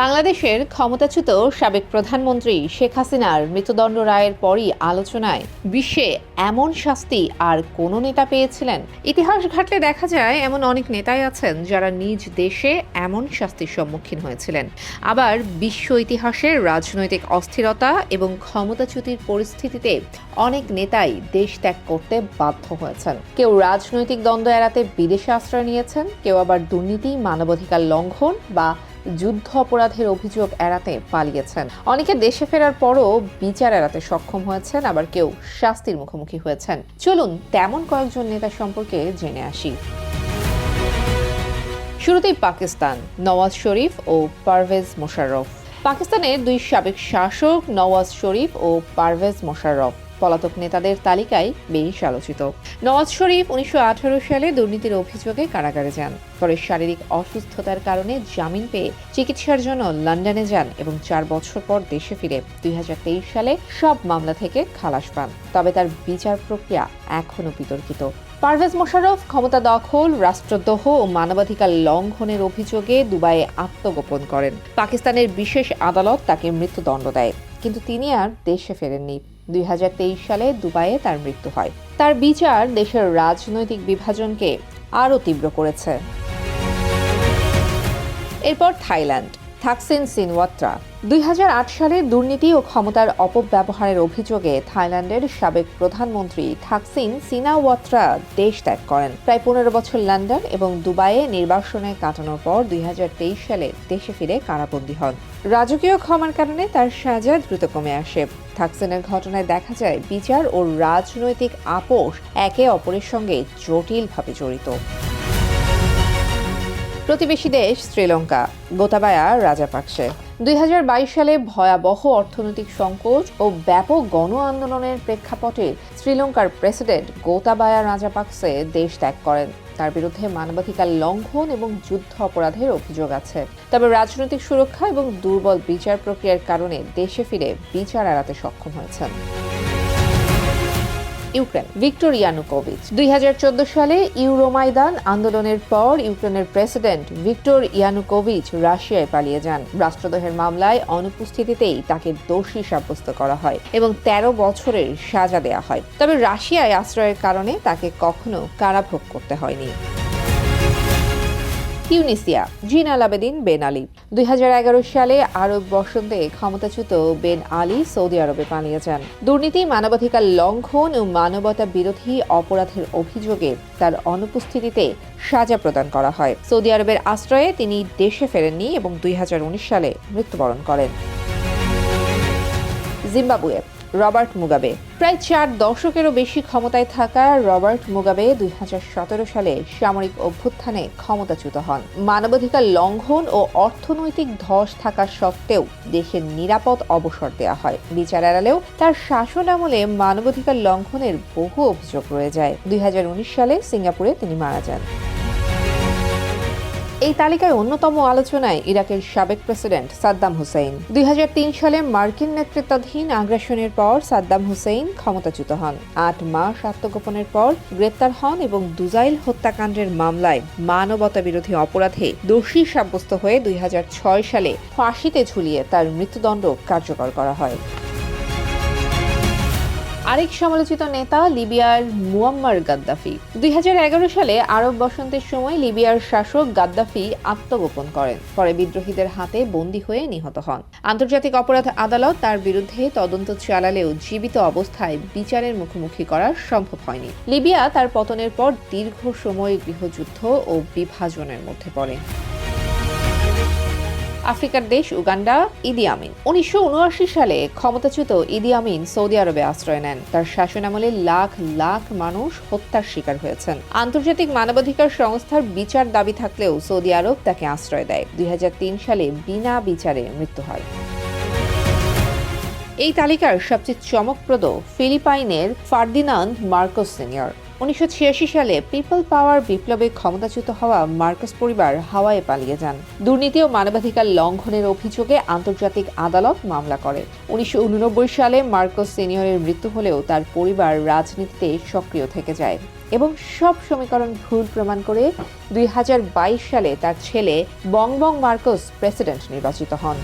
বাংলাদেশের ক্ষমতাচ্যুত সাবেক প্রধানমন্ত্রী শেখ হাসিনার মৃত্যুদণ্ড রায়ের পরই আলোচনায় বিশ্বে এমন শাস্তি আর কোন নেতা পেয়েছিলেন? ইতিহাস ঘাটলে দেখা যায়, এমন অনেক নেতাই আছেন যারা নিজ দেশে এমন শাস্তির সম্মুখীন হয়েছিলেন। আবার বিশ্ব ইতিহাসের রাজনৈতিক অস্থিরতা এবং ক্ষমতাচ্যুতির পরিস্থিতিতে অনেক নেতাই দেশ ত্যাগ করতে বাধ্য হয়েছেন। কেউ রাজনৈতিক দ্বন্দ্ব এড়াতে বিদেশে আশ্রয় নিয়েছেন, কেউ আবার দুর্নীতি, মানবাধিকার লঙ্ঘন বা যুদ্ধ অপরাধের অভিযোগ এড়াতে পালিয়েছেন। অনেকে দেশে ফেরার পরও বিচার এড়াতে সক্ষম হয়েছেন, আবার কেউ শাস্তির মুখোমুখি হয়েছেন। চলুন তেমন কয়েকজন নেতা সম্পর্কে জেনে আসি। শুরুতেই পাকিস্তান, নওয়াজ শরীফ ও পারভেজ মোশাররফ। পাকিস্তানের দুই সাবেক শাসক নওয়াজ শরীফ ও পারভেজ মোশাররফ। পলাতক নেতাদের তালিকায় বেশ আলোচিত। নওয়াজ শরীফ উনিশশো আঠারো সালে দুর্নীতির অভিযোগে কারাগারে যান। পরে শারীরিক অসুস্থতার কারণে জামিন পেয়ে চিকিৎসার জন্য লন্ডনে যান এবং চার বছর পর দেশে ফিরে দুই হাজার তেইশ সালে সব মামলা থেকে খালাস পান। তবে তার বিচার প্রক্রিয়া এখনও বিতর্কিত। পারভেজ মোশাররফ ক্ষমতা দখল, রাষ্ট্রদ্রোহ ও মানবাধিকার লঙ্ঘনের অভিযোগে দুবাইয়ে আত্মগোপন করেন। পাকিস্তানের বিশেষ আদালত তাকে মৃত্যুদণ্ড দেয়। কিন্তু তিনি আর দেশে ফেরেননি। দুই হাজার তেইশ সালে দুবাইয়ে তার মৃত্যু হয়। তার বিচার দেশের রাজনৈতিক বিভাজনকে আরও তীব্র করেছে। এরপর থাইল্যান্ড। থাকসিন সিনওয়াত্রা। দুই সালে দুর্নীতি ও ক্ষমতার অপব্যবহারের অভিযোগে থাইল্যান্ডের সাবেক প্রধানমন্ত্রী থাকসিন সিনাওয়াত্রা দেশ ত্যাগ করেন। প্রায় পনেরো বছর লন্ডন এবং দুবাইয়ে নির্বাসনে কাটানোর পর দুই হাজার তেইশ সালে দেশে ফিরে কারাবন্দী হন। রাজকীয় ক্ষমার কারণে তার সাজা দ্রুত কমে আসে। থাকসিনের ঘটনায় দেখা যায়, বিচার ও রাজনৈতিক আপোষ একে অপরের সঙ্গে জটিলভাবে জড়িত। প্রতিবেশী দেশ শ্রীলঙ্কা, গোতাবায়া রাজাপাকসে। দুই সালে ভয়াবহ অর্থনৈতিক সংকট ও ব্যাপক গণ আন্দোলনের প্রেক্ষাপটে শ্রীলঙ্কার প্রেসিডেন্ট গোতাবায়া রাজাপাকসে দেশ ত্যাগ করেন। তার বিরুদ্ধে মানবাধিকার লঙ্ঘন এবং যুদ্ধ অপরাধের অভিযোগ আছে। তবে রাজনৈতিক সুরক্ষা এবং দুর্বল বিচার প্রক্রিয়ার কারণে দেশে ফিরে বিচার এড়াতে সক্ষম হয়েছেন। ইউক্রেন ভিক্টর ইয়ানুকোভিচ দুই সালে ইউরোমাইদান আন্দোলনের পর ইউক্রেনের প্রেসিডেন্ট ভিক্টর ইয়ানুকোভিচ রাশিয়ায় পালিয়ে যান। রাষ্ট্রদ্রোহের মামলায় অনুপস্থিতিতেই তাকে দোষী সাব্যস্ত করা হয় এবং ১৩ বছরের সাজা দেয়া হয়। তবে রাশিয়ায় আশ্রয়ের কারণে তাকে কখনো কারাভোগ করতে হয়নি। তিউনিসিয়া জিন আল আবেদিন, বেন আলী। দুই হাজার এগারো সালে আরব বসন্তে ক্ষমতাচ্যুত বেন আলী সৌদি আরবে পালিয়ে যান দুর্নীতি, মানবাধিকার লঙ্ঘন ও মানবতা বিরোধী অপরাধের অভিযোগে তার অনুপস্থিতিতে সাজা প্রদান করা হয়। সৌদি আরবের আশ্রয়ে তিনি দেশে ফেরেননি এবং দুই হাজার উনিশ সালে মৃত্যুবরণ করেন। Zimbabwe Robert Mugabe. প্রায় চার দশকেরও বেশি ক্ষমতায় থাকা রবার্ট মুগাবে দুই হাজার সতেরো সালে সামরিক অভ্যুত্থানে ক্ষমতাচ্যুত হন। মানবাধিকার লঙ্ঘন ও অর্থনৈতিক ধস থাকা সত্ত্বেও দেশের নিরাপদ অবসর দেওয়া হয়। বিচার এড়ালেও তার শাসন আমলে মানবাধিকার লঙ্ঘনের বহু অভিযোগ রয়ে যায়। দুই হাজার উনিশ সালে সিঙ্গাপুরে তিনি মারা যান। এই তালিকায় অন্যতম আলোচনায় ইরাকের সাবেক প্রেসিডেন্ট সাদ্দাম হুসেইন। দুই সালে মার্কিন নেতৃত্বাধীন আগ্রাসনের পর সাদ্দাম হুসেইন ক্ষমতাচ্যুত হন। আট মাস আত্মগোপনের পর গ্রেপ্তার হন এবং দুজাইল হত্যাকাণ্ডের মামলায় মানবতা বিরোধী অপরাধে দোষী সাব্যস্ত হয়ে দুই হাজার ছয় সালে ফাঁসিতে ঝুলিয়ে তার মৃত্যুদণ্ড কার্যকর করা হয়। আরেক সমালোচিত নেতা লিবিয়ার মুয়াম্মার গাদ্দাফি। দুই হাজার এগারো সালে আরব বসন্তের সময় লিবিয়ার শাসক গাদ্দাফি আত্মগোপন করেন। পরে বিদ্রোহীদের হাতে বন্দী হয়ে নিহত হন। আন্তর্জাতিক অপরাধ আদালত তার বিরুদ্ধে তদন্ত চালালেও জীবিত অবস্থায় বিচারের মুখোমুখি করা সম্ভব হয়নি। লিবিয়া তার পতনের পর দীর্ঘ সময় গৃহযুদ্ধ ও বিভাজনের মধ্যে পড়ে। আফ্রিকার দেশ উগান্ডা, ইদি আমিন। উনিশশো উনআশি সালে ক্ষমতাচ্যুত ইদি আমিন সৌদি আরবে আশ্রয় নেন। তার শাসনামলে লাখ লাখ মানুষ হত্যার শিকার হয়েছেন। আন্তর্জাতিক মানবাধিকার সংস্থার বিচার দাবি থাকলেও সৌদি আরব তাকে আশ্রয় দেয়। দুই হাজার তিন সালে বিনা বিচারে মৃত্যু হয়। এই তালিকার সবচেয়ে চমকপ্রদ ফিলিপাইনের ফার্দিনান্দ মার্কোস সিনিয়র। উনিশশো সালে পিপল পাওয়ার বিপ্লবে ক্ষমতাচ্যুত হওয়া মার্কস পরিবার হাওয়ায় পালিয়ে যান। দুর্নীতি ও মানবাধিকার লঙ্ঘনের অভিযোগে আন্তর্জাতিক আদালত মামলা করে। উনিশশো উননব্বই সালে মার্কস সিনিয়রের মৃত্যু হলেও তার পরিবার রাজনীতিতে সক্রিয় থেকে যায় এবং সব সমীকরণ ভুল প্রমাণ করে দুই হাজার বাইশ সালে তার ছেলে বং বং মার্কোস প্রেসিডেন্ট নির্বাচিত হন।